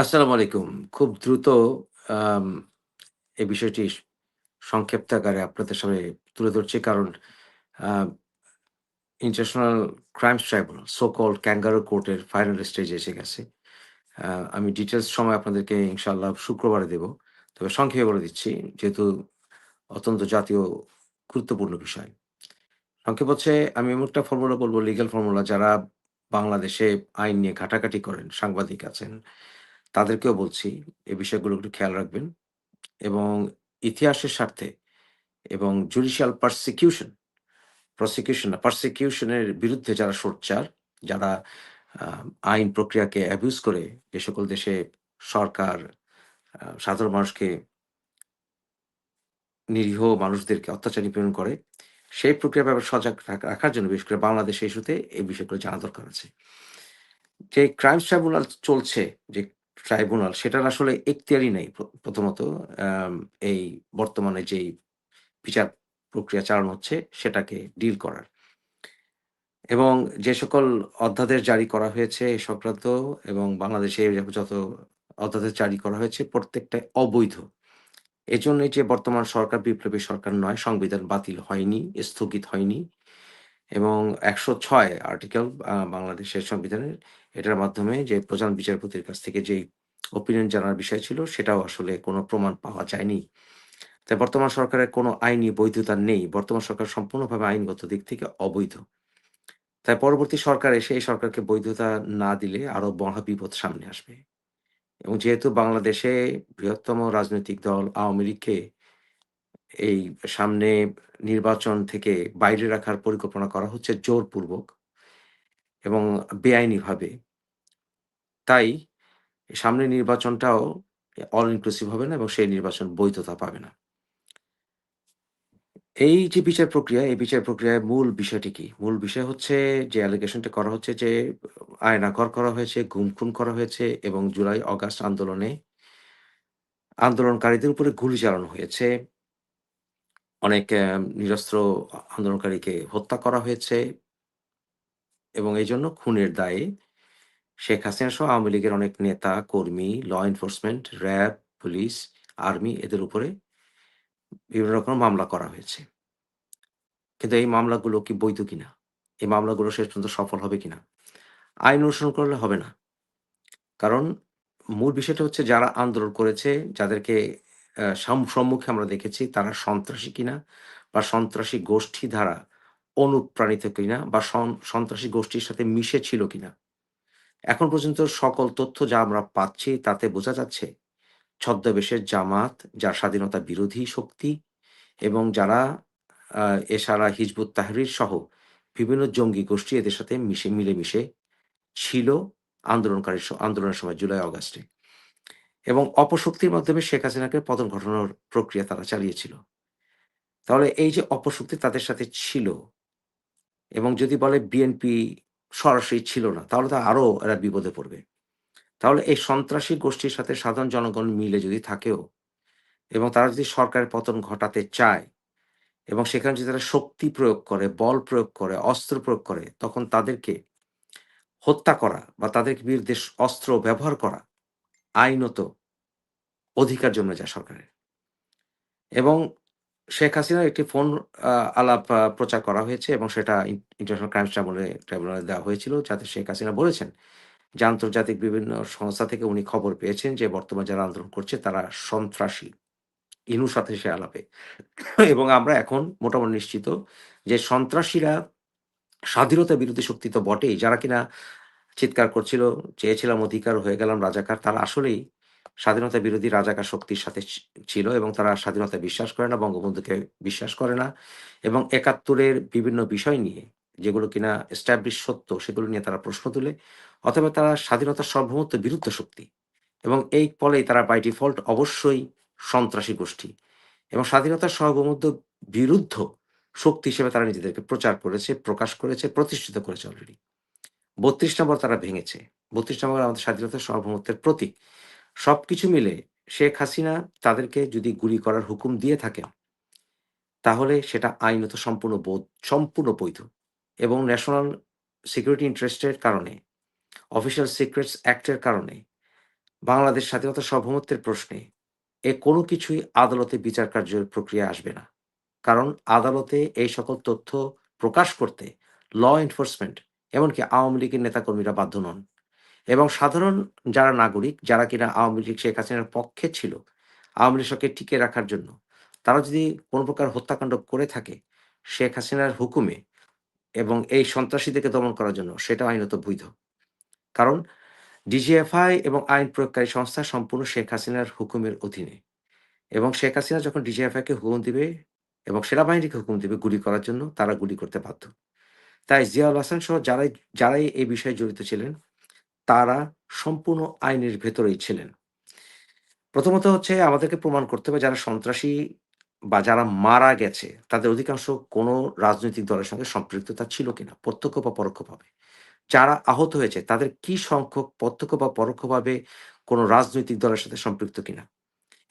আসসালামু আলাইকুম। খুব দ্রুত এই বিষয়টি সংক্ষিপ্ত আকারে আপনাদের সামনে তুলে ধরছি। কারণ international crimes tribunal so called kangaroo কোর্টের ফাইনাল স্টেজে এসে গেছে। আমি ডিটেলস সময় আপনাদেরকে ইনশাআল্লাহ শুক্রবারে দেব। তবে সংক্ষেপে বলে দিচ্ছি যেহেতু অত্যন্ত জাতীয় গুরুত্বপূর্ণ বিষয়। সংক্ষেপ হচ্ছে আমি এমন একটা ফর্মুলা বলব লিগাল ফর্মুলা যারা বাংলাদেশে আইন নিয়ে ঘাটাঘাটি করেন, সাংবাদিক আছেন, তাদেরকেও বলছি এই বিষয়গুলো একটু খেয়াল রাখবেন। এবং ইতিহাসের স্বার্থে এবং জুডিশিয়াল পারসিকিউশন, প্রসিকিউশন পারসিকিউশনের বিরুদ্ধে যারা সোচ্চার, যারা আইন প্রক্রিয়াকে অ্যাবিউজ করে যে সকল দেশে সরকার সাধারণ মানুষকে নিরীহ মানুষদেরকে অত্যাচার নিপীড়ন করে, সেই প্রক্রিয়ার ব্যাপারে সজাগ রাখা রাখার জন্য বিশেষ করে বাংলাদেশের ইস্যুতে এই বিষয়গুলো জানা দরকার আছে। যে ক্রাইম ট্রাইব্যুনাল চলছে, যে ট্রাইব্যুনাল সেটার আসলে এখতিয়ারই নেই প্র প্রথমত এই বর্তমানে যেই বিচার প্রক্রিয়া চালানো হচ্ছে সেটাকে ডিল করার। এবং যে সকল অধ্যাদেশ জারি করা হয়েছে এ সংক্রান্ত এবং বাংলাদেশে যত অধ্যাদেশ জারি করা হয়েছে প্রত্যেকটাই অবৈধ। এজন্যই যে বর্তমান সরকার বিপ্লবী সরকার নয়, সংবিধান বাতিল হয়নি, স্থগিত হয়নি এবং ১০৬ আর্টিকেল বাংলাদেশের সংবিধানের এটার মাধ্যমে যে প্রধান বিচারপতির কাছ থেকে যেই ওপিনিয়ন জানার বিষয় ছিল, সেটাও আসলে কোনো প্রমাণ পাওয়া যায়নি। তাই বর্তমান সরকারের কোনো আইনি বৈধতা নেই। বর্তমান সরকার সম্পূর্ণভাবে আইনগত দিক থেকে অবৈধ। তাই পরবর্তী সরকার এসে এই সরকারকে বৈধতা না দিলে আরও মহা বিপদ সামনে আসবে। এবং যেহেতু বাংলাদেশে বৃহত্তম রাজনৈতিক দল আওয়ামী লীগকে এই সামনে নির্বাচন থেকে বাইরে রাখার পরিকল্পনা করা হচ্ছে জোরপূর্বক এবং বেআইনিভাবে। তাই সামনের নির্বাচনটাও অল ইনক্লুসিভ হবে না এবং সেই নির্বাচন বৈধতা পাবে না। এই যে বিচার প্রক্রিয়া, এই বিচার প্রক্রিয়ার মূল বিষয়টি কি? মূল বিষয় হচ্ছে যে অ্যালিগেশনটা করা হচ্ছে যে আয়নাঘর করা হয়েছে, গুম-খুন করা হয়েছে এবং জুলাই অগাস্ট আন্দোলনে আন্দোলনকারীদের উপরে গুলি চালানো হয়েছে। অনেক নিরস্ত্র আন্দোলনকারীকে হত্যা করা হয়েছে। এবং এই জন্য খুনের দায়ে শেখ হাসিনা সহ আওয়ামী লীগের অনেক নেতা, কর্মী, law enforcement, RAB, police, army এদের উপরে বিভিন্ন রকম মামলা করা হয়েছে। কিন্তু এই মামলাগুলো কি বৈধ কিনা? এই মামলাগুলো শেষ পর্যন্ত সফল হবে কিনা? আইন অনুসরণ করলে হবে না। কারণ মূল বিষয়টা হচ্ছে যারা আন্দোলন করেছে, যাদেরকে সম্মুখে আমরা দেখেছি তারা সন্ত্রাসী কিনা বা সন্ত্রাসী গোষ্ঠী দ্বারা অনুপ্রাণিত কিনা বা সন সন্ত্রাসী গোষ্ঠীর সাথে মিশে ছিল কিনা? এখন পর্যন্ত সকল তথ্য যা আমরা পাচ্ছি তাতে বোঝা যাচ্ছে ছদ্মবেশের জামাত, যার স্বাধীনতা বিরোধী শক্তি এবং যারা আ এশারা, হিজবুত তাহরীর সহ বিভিন্ন জঙ্গি গোষ্ঠী এদের সাথে মিশে মিলেমিশে ছিল আন্দোলনকারী আন্দোলনের সময় জুলাই অগাস্টে। এবং অপশক্তির মাধ্যমে শেখ হাসিনাকে পতন ঘটানোর প্রক্রিয়া তারা চালিয়েছিল। তাহলে এই যে অপশক্তি তাদের সাথে ছিল এবং যদি বলে বিএনপি সরাসরি ছিল না, তাহলে তো আরও এরা বিপদে পড়বে। তাহলে এই সন্ত্রাসী গোষ্ঠীর সাথে সাধারণ জনগণ মিলে যদি থাকেও এবং তারা যদি সরকারের পতন ঘটাতে চায় এবং সেখানে যদি তারা শক্তি প্রয়োগ করে, বল প্রয়োগ করে, অস্ত্র প্রয়োগ করে, তখন তাদেরকে হত্যা করা বা তাদের বিরুদ্ধে অস্ত্র ব্যবহার করা আইনত অধিকার জন্মে যায় সরকারের। এবং শেখ হাসিনার একটি ফোন আলাপ প্রচার করা হয়েছে এবং সেটা ইন ইন্টারন্যাশনাল ক্রাইমস ট্রাইব্যুনালে ট্রাইব্যুনালে দেওয়া হয়েছিল যাতে শেখ হাসিনা বলেছেন যে আন্তর্জাতিক বিভিন্ন সংস্থা থেকে উনি খবর পেয়েছেন যে বর্তমানে যারা আন্দোলন করছে তারা সন্ত্রাসী। ইনুর সাথে সে আলাপে। এবং আমরা এখন মোটামুটি নিশ্চিত যে সন্ত্রাসীরা স্বাধীনতা বিরোধী শক্তি তো বটেই, যারা কিনা চিৎকার করছিল, চেয়েছিলাম অধিকার হয়ে গেলাম রাজাকার, তারা আসলেই স্বাধীনতা বিরোধী রাজাকার শক্তির সাথে ছিল এবং তারা স্বাধীনতা বিশ্বাস করে না, বঙ্গবন্ধুকে বিশ্বাস করে না এবং একাত্তরের বিভিন্ন বিষয় নিয়ে যেগুলো কিনা এস্টাবলিশ সত্য সেগুলো নিয়ে তারা প্রশ্ন তুলে অথবা তারা স্বাধীনতার সার্বভৌমত্ব বিরুদ্ধ শক্তি এবং এই ফলেই তারা বাই ডিফল্ট অবশ্যই সন্ত্রাসী গোষ্ঠী এবং স্বাধীনতার সার্বভৌমত্ব বিরুদ্ধ শক্তি হিসেবে তারা নিজেদেরকে প্রচার করেছে, প্রকাশ করেছে, প্রতিষ্ঠিত করেছে অলরেডি। ৩২ নম্বর তারা ভেঙেছে। ৩২ নম্বর আমাদের স্বাধীনতার সার্বভৌমত্বের প্রতীক। সবকিছু মিলে শেখ হাসিনা তাদেরকে যদি গুলি করার হুকুম দিয়ে থাকেন, তাহলে সেটা আইনত সম্পূর্ণ বোধ সম্পূর্ণ বৈধ এবং ন্যাশনাল সিকিউরিটি ইন্টারেস্টের কারণে, অফিসিয়াল সিক্রেটস অ্যাক্টের কারণে বাংলাদেশ স্বাধীনতা সার্বভৌমত্বের প্রশ্নে এ কোনো কিছুই আদালতে বিচার কার্যের প্রক্রিয়া আসবে না। কারণ আদালতে এই সকল তথ্য প্রকাশ করতে ল এনফোর্সমেন্ট এমনকি আওয়ামী লীগের নেতাকর্মীরা বাধ্য নন। এবং সাধারণ যারা নাগরিক, যারা কিনা আওয়ামী লীগ শেখ হাসিনার পক্ষে ছিল, আওয়ামী লীগ সরকারকে টিকিয়ে রাখার জন্য, তারা যদি কোন প্রকার হত্যাকাণ্ড করে থাকে, শেখ হাসিনার হুকুমে এবং এই সন্ত্রাসীদেরকে দমন করার জন্য, সেটা আইনত বৈধ। কারণ ডিজিএফআই এবং আইন প্রয়োগকারী সংস্থা সম্পূর্ণ শেখ হাসিনার হুকুমের অধীনে। এবং শেখ হাসিনা যখন ডিজিএফআইকে হুকুম দিবে এবং সেনাবাহিনীকে হুকুম দিবে গুলি করার জন্য, তারা গুলি করতে বাধ্য। তাই জিয়াউল হাসান সহ যারাই যারাই এই বিষয়ে জড়িত ছিলেন, তারা সম্পূর্ণ আইনের ভেতরেই ছিলেন। প্রথমত হচ্ছে আমাদেরকে প্রমাণ করতে হবে যারা সন্ত্রাসী বা যারা মারা গেছে, তাদের অধিকাংশ কোনো রাজনৈতিক দলের সঙ্গে সম্পৃক্ততা ছিল কিনা, প্রত্যক্ষ বা পরোক্ষভাবে। যারা আহত হয়েছে তাদের কি সংখ্যক প্রত্যক্ষ বা পরোক্ষভাবে কোনো রাজনৈতিক দলের সাথে সম্পৃক্ত কিনা।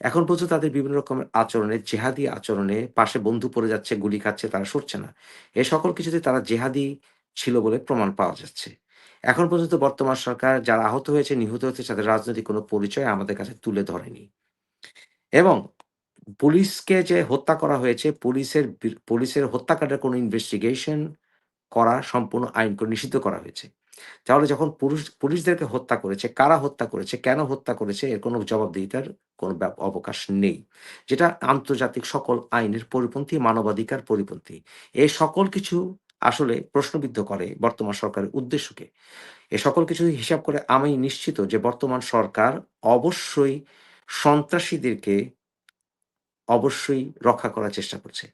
এখন পর্যন্ত তাদের বিভিন্ন রকমের আচরণে, জেহাদি আচরণে, পাশে বন্ধু পড়ে যাচ্ছে, গুলি খাচ্ছে, তারা সরছে না। এ সকল কিছুতে তারা জেহাদি ছিল বলে প্রমাণ পাওয়া যাচ্ছে। এখন পর্যন্ত বর্তমান সরকার যারা আহত হয়েছে, নিহত হয়েছে তাদের রাজনৈতিক কোনো পরিচয় আমাদের কাছে তুলে ধরেনি। এবং পুলিশকে যে হত্যা করা হয়েছে, পুলিশের পুলিশের হত্যাকাণ্ডের কোনো ইনভেস্টিগেশন করা সম্পূর্ণ আইন করে নিষিদ্ধ করা হয়েছে। তাহলে যখন পুরুষ পুলিশদেরকে হত্যা করেছে, কারা হত্যা করেছে, কেন হত্যা করেছে এর কোনো জবাবদিহিতার কোনো অবকাশ নেই। যেটা আন্তর্জাতিক সকল আইনের পরিপন্থী, মানবাধিকার পরিপন্থী। এই সকল কিছু আসলে প্রশ্নবিদ্ধ করে বর্তমান সরকারের উদ্দেশ্যকে। এ সকল কিছু হিসাব করে আমি নিশ্চিত যে বর্তমান সরকার অবশ্যই সন্ত্রাসীদেরকে অবশ্যই রক্ষা করার চেষ্টা করছে।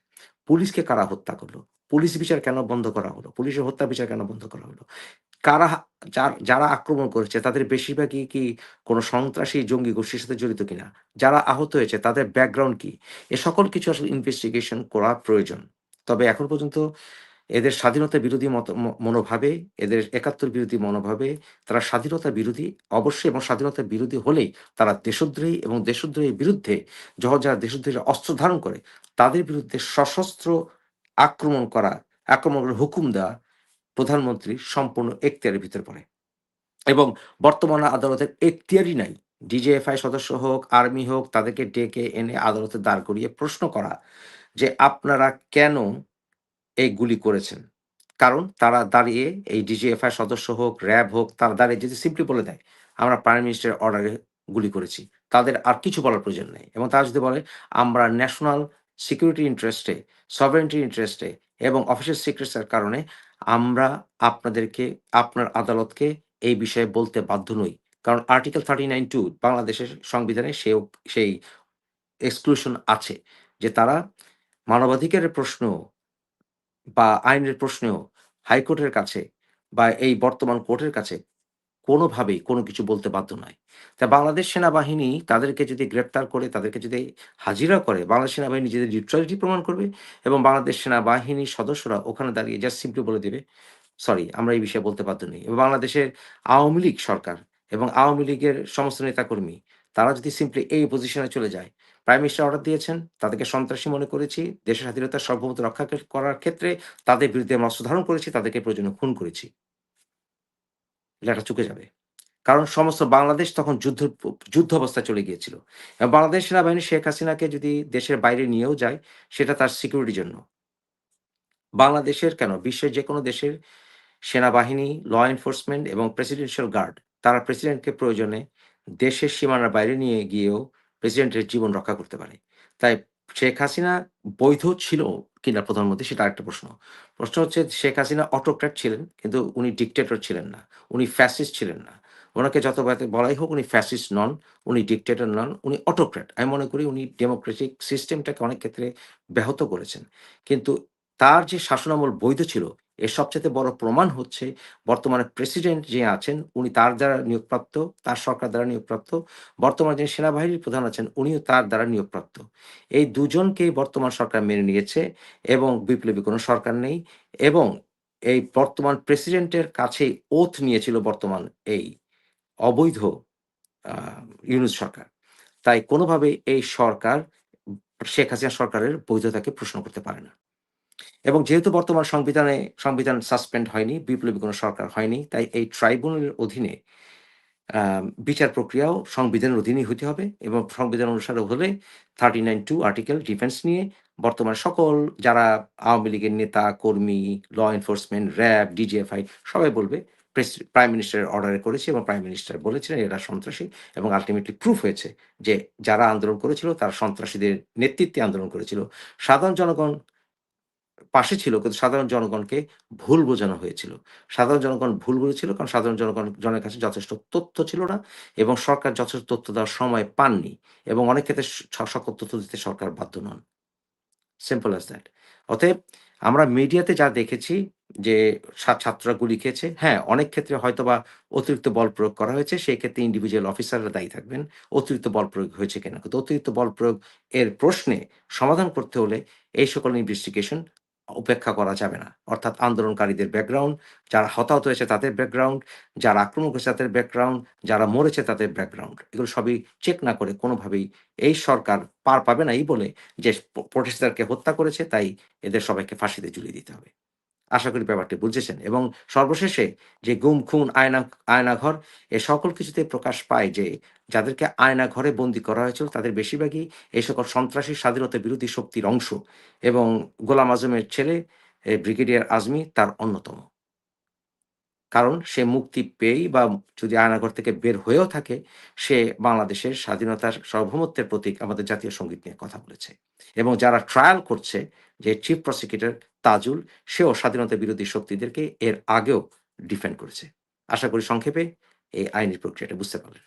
পুলিশকে কারা হত্যা করল? পুলিশ বিচার কেন বন্ধ করা হলো? পুলিশের হত্যা বিচার কেন বন্ধ করা হলো? কারা যার আক্রমণ করেছে তাদের বেশিরভাগই কি কোনো সন্ত্রাসী জঙ্গি গোষ্ঠীর সাথে জড়িত কিনা? যারা আহত হয়েছে তাদের ব্যাকগ্রাউন্ড কি? এ সকল কিছু আসলে ইনভেস্টিগেশন করা প্রয়োজন। তবে এখন পর্যন্ত এদের স্বাধীনতা বিরোধী মনোভাবে, এদের একাত্তর বিরোধী মনোভাবে তারা স্বাধীনতা বিরোধী অবশ্যই এবং স্বাধীনতা বিরোধী হলেই তারা দেশদ্রোহী এবং দেশদ্রোহীর বিরুদ্ধে যখন যারা দেশদ্রোহীরা অস্ত্র ধারণ করে তাদের বিরুদ্ধে সশস্ত্র আক্রমণ করা, আক্রমণের হুকুম দেওয়া প্রধানমন্ত্রীর সম্পূর্ণ এখতিয়ারের ভিতরে পড়ে। এবং বর্তমান আদালতের এখতিয়ারই নাই। ডিজিএফআই সদস্য হোক, আর্মি হোক তাদেরকে ডেকে এনে আদালতে দাঁড় করিয়ে প্রশ্ন করা যে, "আপনারা কেন এই গুলি করেছেন?" কারণ তারা দাঁড়িয়ে এই ডিজিএফআই সদস্য হোক, র‍্যাব হোক তারা দাঁড়িয়ে যদি সিম্পলি বলে দেয়, "আমরা প্রাইম মিনিস্টারের অর্ডারে গুলি করেছি।" তাদের আর কিছু বলার প্রয়োজন নেই। এবং তারা যদি বলে, "আমরা ন্যাশনাল সিকিউরিটি ইন্টারেস্টে, সভরেইনটি ইন্টারেস্টে এবং অফিসিয়াল সিক্রেটস এর কারণে আমরা আপনাদেরকে, আপনার আদালতকে এই বিষয়ে বলতে বাধ্য নই।" কারণ আর্টিকেল 39(2) বাংলাদেশের সংবিধানে সেও, সেই এক্সক্লুশন আছে যে তারা মানবাধিকারের প্রশ্ন বা আইনের প্রশ্নেও হাইকোর্টের কাছে বা এই বর্তমান কোর্টের কাছে কোনোভাবেই কোনো কিছু বলতে বাধ্য নয়। তা বাংলাদেশ সেনাবাহিনী তাদেরকে যদি গ্রেপ্তার করে, তাদেরকে যদি হাজিরা করে, বাংলাদেশ সেনাবাহিনী নিজেদের নিউট্রালিটি প্রমাণ করবে এবং বাংলাদেশ সেনাবাহিনীর সদস্যরা ওখানে দাঁড়িয়ে জাস্ট সিম্পলি বলে দেবে "সরি আমরা এই বিষয়ে বলতে বাধ্য নই।" এবং বাংলাদেশের আওয়ামী লীগ সরকার এবং আওয়ামী লীগের সমস্ত নেতাকর্মী তারা যদি সিম্পলি এই পজিশনে চলে যায়, প্রাইম মিনিস্টার অর্ডার দিয়েছেন, তাদেরকে সন্ত্রাসী মনে করেছি, দেশের স্বাধীনতার সর্বমত রক্ষা করার ক্ষেত্রে তাদের বিরুদ্ধে আমরা ধারণ করেছি, তাদেরকে প্রয়োজনে খুন করেছি। লেখা চুকে যাবে। কারণ সমস্ত বাংলাদেশ তখন যুদ্ধ যুদ্ধ অবস্থায় চলে গিয়েছিল। এবং বাংলাদেশ সেনাবাহিনী শেখ হাসিনাকে যদি দেশের বাইরে নিয়েও যায়, সেটা তার সিকিউরিটির জন্য। বাংলাদেশের কেন বিশ্বের যে কোনো দেশের সেনাবাহিনী, ল এনফোর্সমেন্ট এবং প্রেসিডেন্সিয়াল গার্ড তারা প্রেসিডেন্টকে প্রয়োজনে দেশের সীমানার বাইরে নিয়ে গিয়েও প্রেসিডেন্টের জীবন রক্ষা করতে পারে। তাই শেখ হাসিনা বৈধ ছিল কিনা প্রধানমন্ত্রী সেটা একটা প্রশ্ন। প্রশ্ন হচ্ছে শেখ হাসিনা অটোক্র্যাট ছিলেন কিন্তু উনি ডিকটেটর ছিলেন না। উনি ফ্যাসিস্ট ছিলেন না। ওনাকে যত বলাই হোক উনি ফ্যাসিস্ট নন, উনি ডিকটেটর নন, উনি অটোক্র্যাট। আমি মনে করি উনি ডেমোক্রেটিক সিস্টেমটাকে অনেক ক্ষেত্রে ব্যাহত করেছেন। কিন্তু তার যে শাসনামল বৈধ ছিল এর সবচেয়ে বড় প্রমাণ হচ্ছে বর্তমানে প্রেসিডেন্ট যে আছেন উনি তার দ্বারা নিয়োগপ্রাপ্ত, তার সরকার দ্বারা নিয়োগপ্রাপ্ত। বর্তমানে যিনি সেনাবাহিনীর প্রধান আছেন উনিও তার দ্বারা নিয়োগপ্রাপ্ত। এই দুজনকেই বর্তমান সরকার মেনে নিয়েছে এবং বিপ্লবী কোনো সরকার নেই এবং এই বর্তমান প্রেসিডেন্টের কাছে ওথ নিয়েছিল বর্তমান এই অবৈধ ইউনূস সরকার। তাই কোনোভাবে এই সরকার শেখ হাসিনা সরকারের বৈধতাকে প্রশ্ন করতে পারে না। এবং যেহেতু বর্তমান সংবিধানে সংবিধান সাসপেন্ড হয়নি, বিপ্লবী কোনো সরকার হয়নি, তাই এই ট্রাইব্যুনালের অধীনে বিচার প্রক্রিয়াও সংবিধানের অধীনেই হতে হবে এবং সংবিধান অনুসারে হলে 39(2) আর্টিকেল ডিফেন্স নিয়ে বর্তমান সকল যারা আওয়ামী লীগের নেতা, কর্মী, ল এনফোর্সমেন্ট, র‍্যাব, ডিজিএফআই সবাই বলবে প্রাইম মিনিস্টারের অর্ডারে করেছে এবং প্রাইম মিনিস্টার বলেছিলেন এরা সন্ত্রাসী এবং আল্টিমেটলি প্রুফ হয়েছে যে যারা আন্দোলন করেছিল তারা সন্ত্রাসীদের নেতৃত্বে আন্দোলন করেছিল। সাধারণ জনগণ পাশে ছিল কিন্তু সাধারণ জনগণকে ভুল বোঝানো হয়েছিল। সাধারণ জনগণ ভুল বুঝেছিল কারণ সাধারণ জনগণ জনের কাছে যথেষ্ট তথ্য ছিল না এবং সরকার যথেষ্ট তথ্য দেওয়ার সময় পাননি এবং অনেক ক্ষেত্রে সকল তথ্য দিতে সরকার বাধ্য নন। Simple as that. অতএব আমরা মিডিয়াতে যা দেখেছি যে ছাত্ররা গুলি খেয়েছে, হ্যাঁ, অনেক ক্ষেত্রে হয়তোবা অতিরিক্ত বল প্রয়োগ করা হয়েছে। সেই ক্ষেত্রে ইন্ডিভিজুয়াল অফিসাররা দায়ী থাকবেন। অতিরিক্ত বল প্রয়োগ হয়েছে কিনা। কিন্তু অতিরিক্ত বল প্রয়োগ এর প্রশ্নে সমাধান করতে হলে এই সকল ইনভেস্টিগেশন উপেক্ষা করা যাবে না। অর্থাৎ আন্দোলনকারীদের ব্যাকগ্রাউন্ড, যারা হতাহত হয়েছে তাদের ব্যাকগ্রাউন্ড, যারা আক্রমণ করেছে তাদের ব্যাকগ্রাউন্ড, যারা মরেছে তাদের ব্যাকগ্রাউন্ড। এগুলো সবই চেক না করে কোনোভাবেই এই সরকার পার পাবে না এই বলে যে প্রোটেস্টারকে হত্যা করেছে তাই এদের সবাইকে ফাঁসিতে ঝুলিয়ে দিতে হবে। আশা করি ব্যাপারটি বুঝেছেন এবং সর্বশেষে যে গুম, খুন, আয়না আয়নাঘর এ সকল কিছুতে প্রকাশ পায় যে যাদেরকে আয়নাঘরে বন্দী করা হয়েছিল তাদের বেশিরভাগই এই সকল সন্ত্রাসী স্বাধীনতা বিরোধী শক্তির অংশ এবং গোলাম আজমের ছেলে ব্রিগেডিয়ার আজমি তার অন্যতম। কারণ সে মুক্তি পেয়েই বা যদি আয়নাঘর থেকে বের হয়েও থাকে, সে বাংলাদেশের স্বাধীনতার সার্বভৌমত্বের প্রতীক আমাদের জাতীয় সংগীত নিয়ে কথা বলেছে। এবং যারা ট্রায়াল করছে যে চিফ প্রসিকিউটর তাজুল, সেও স্বাধীনতা বিরোধী শক্তিদেরকে এর আগেও ডিফেন্ড করেছে। আশা করি সংক্ষেপে এই আইনি প্রক্রিয়াটা বুঝতে পারলেন।